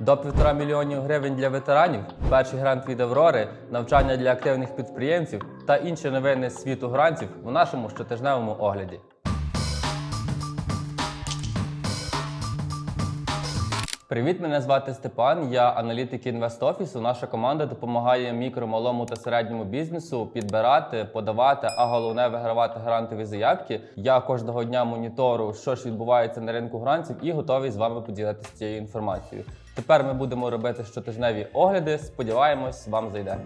До півтора мільйонів гривень для ветеранів, перший грант від Аврори, навчання для активних підприємців та інші новини з світу грантів у нашому щотижневому огляді. Привіт, мене звати Степан. Я аналітик інвестофісу. Наша команда допомагає мікро, малому та середньому бізнесу підбирати, подавати, а головне вигравати грантові заявки. Я кожного дня монітору, що ж відбувається на ринку грантів, і готовий з вами поділитися цією інформацією. Тепер ми будемо робити щотижневі огляди. Сподіваємось, вам зайде.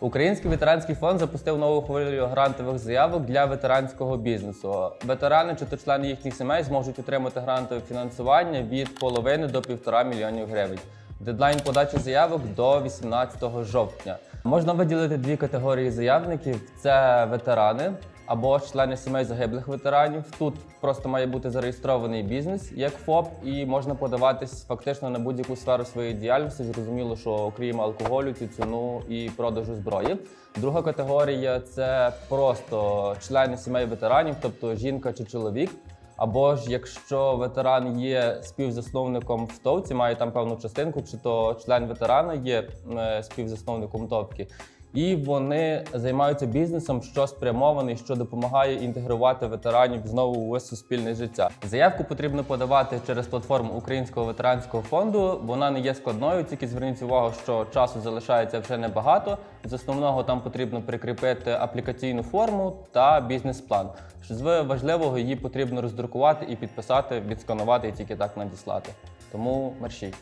Український ветеранський фонд запустив нову хвилю грантових заявок для ветеранського бізнесу. Ветерани чи то члени їхніх сімей зможуть отримати грантове фінансування від половини до півтора мільйонів гривень. Дедлайн подачі заявок до 18 жовтня. Можна виділити дві категорії заявників: це ветерани або члени сімей загиблих ветеранів. Тут просто має бути зареєстрований бізнес як ФОП, і можна подаватись фактично на будь-яку сферу своєї діяльності. Зрозуміло, що окрім алкоголю, тютюну і продажу зброї. Друга категорія це просто члени сімей ветеранів, тобто жінка чи чоловік. Або ж якщо ветеран є співзасновником в ТОВці, має там певну частинку, чи то член ветерана є е, співзасновником ТОВки, і вони займаються бізнесом, що спрямований, що допомагає інтегрувати ветеранів знову у суспільне життя. Заявку потрібно подавати через платформу Українського ветеранського фонду. Вона не є складною, тільки зверніть увагу, що часу залишається вже небагато. З основного там потрібно прикріпити аплікаційну форму та бізнес-план. З важливого її потрібно роздрукувати і підписати, відсканувати і тільки так надіслати. Тому мерщій.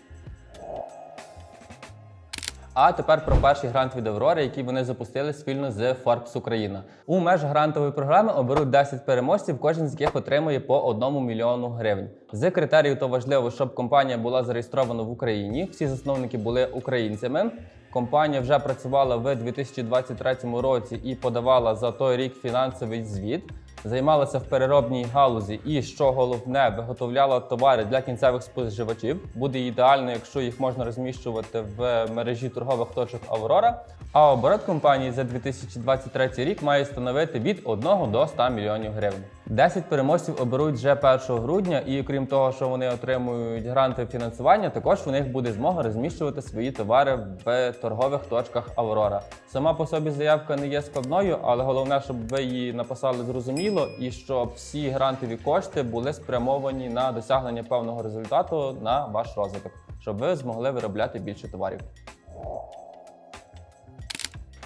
А тепер про перший грант від Аврори, який вони запустили спільно з Forbes Україна. У межах грантової програми оберуть 10 переможців, кожен з яких отримує по 1 мільйону гривень. З критеріїв то важливо, щоб компанія була зареєстрована в Україні. Всі засновники були українцями. Компанія вже працювала в 2023 році і подавала за той рік фінансовий звіт. Займалася в переробній галузі і, що головне, виготовляла товари для кінцевих споживачів. Буде ідеально, якщо їх можна розміщувати в мережі торгових точок Аврора. А оборот компанії за 2023 рік має становити від 1 до 100 мільйонів гривень. 10 переможців оберуть вже 1 грудня, і крім того, що вони отримують гранти фінансування, також у них буде змога розміщувати свої товари в торгових точках Аврора. Сама по собі заявка не є складною, але головне, щоб ви її написали зрозуміло і щоб всі грантові кошти були спрямовані на досягнення певного результату на ваш розвиток, щоб ви змогли виробляти більше товарів.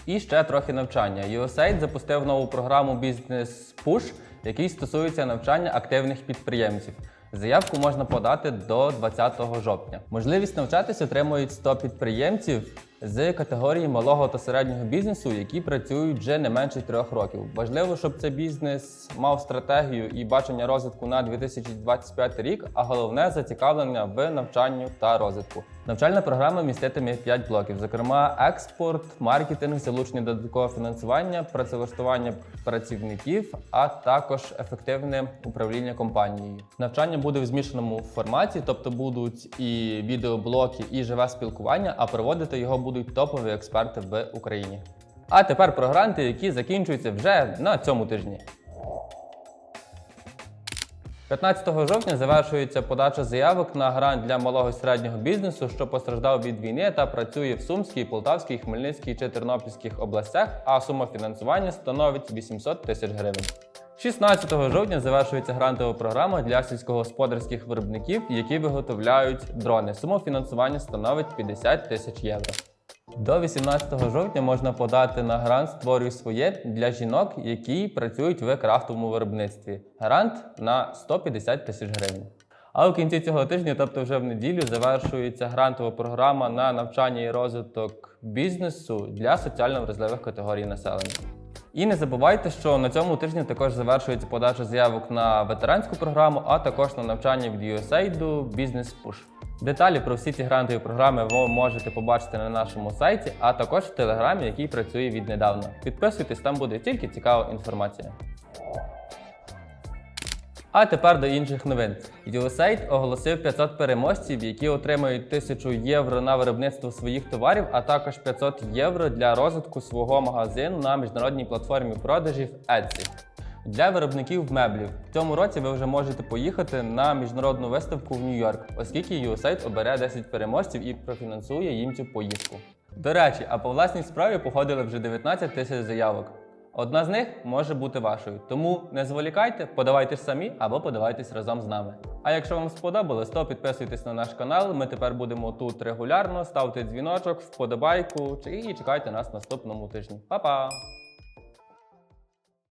І ще трохи навчання. USAID запустив нову програму Business Push, який стосується навчання активних підприємців. Заявку можна подати до 20 жовтня. Можливість навчатись отримують 100 підприємців з категорії малого та середнього бізнесу, які працюють вже не менше трьох років. Важливо, щоб цей бізнес мав стратегію і бачення розвитку на 2025 рік, а головне зацікавлення в навчанню та розвитку. Навчальна програма міститиме 5 блоків, зокрема, експорт, маркетинг, залучення додаткового фінансування, працевлаштування працівників, а також ефективне управління компанією. Навчання буде в змішаному форматі, тобто будуть і відеоблоки, і живе спілкування, а проводити його будуть топові експерти в Україні. А тепер про гранти, які закінчуються вже на цьому тижні. 15 жовтня завершується подача заявок на грант для малого і середнього бізнесу, що постраждав від війни та працює в Сумській, Полтавській, Хмельницькій чи Тернопільських областях, а сума фінансування становить 800 тисяч гривень. 16 жовтня завершується грантова програма для сільськогосподарських виробників, які виготовляють дрони. Сума фінансування становить 50 тисяч євро. До 18 жовтня можна подати на грант Створюй своє для жінок, які працюють в крафтовому виробництві. Грант на 150 тисяч гривень. А у кінці цього тижня, тобто вже в неділю, завершується грантова програма на навчання і розвиток бізнесу для соціально вразливих категорій населення. І не забувайте, що на цьому тижні також завершується подача заявок на ветеранську програму, а також на навчання від USAID Business Push. Деталі про всі ці грантові програми ви можете побачити на нашому сайті, а також в телеграмі, який працює віднедавна. Підписуйтесь, там буде тільки цікава інформація. А тепер до інших новин. USAID оголосив 500 переможців, які отримають 1000 євро на виробництво своїх товарів, а також 500 євро для розвитку свого магазину на міжнародній платформі продажів Etsy. Для виробників меблів в цьому році ви вже можете поїхати на міжнародну виставку в Нью-Йорк, оскільки USAID обере 10 переможців і профінансує їм цю поїздку. До речі, а по власній справі походили вже 19 тисяч заявок. Одна з них може бути вашою, тому не зволікайте, подавайтесь самі або подавайтесь разом з нами. А якщо вам сподобалось, то підписуйтесь на наш канал. Ми тепер будемо тут регулярно. Ставте дзвіночок, вподобайку і чекайте нас наступному тижні. Па-па!